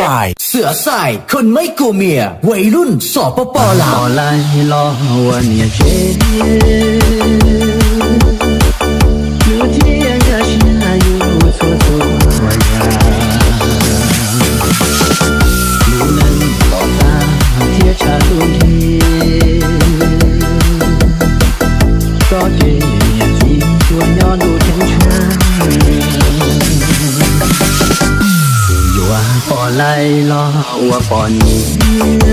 บายเสือใส่คนไม่กลัวเมียวัยรุ่นสอปปลาว ออไลรอวันเนี่ยเจ 날러와 뻔이야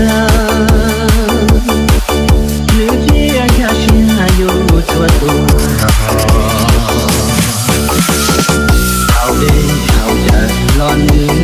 늦지 않게 하시나요 좋아 좋아 How they how they run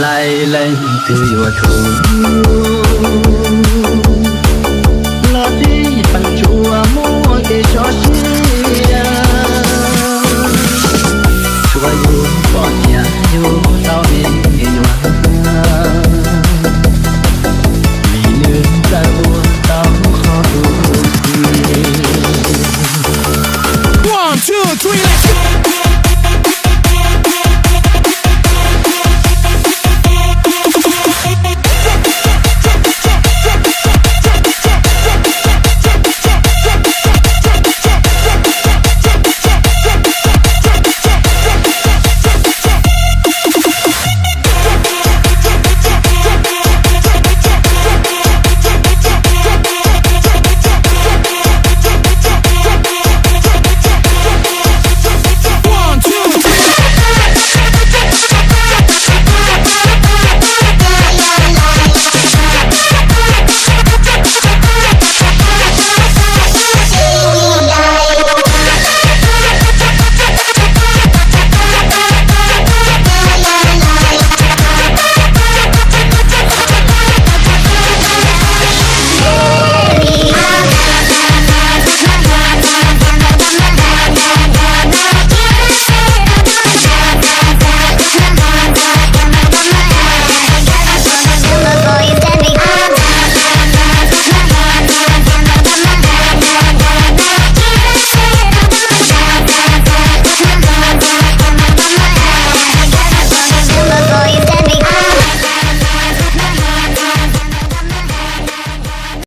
来来，对我吐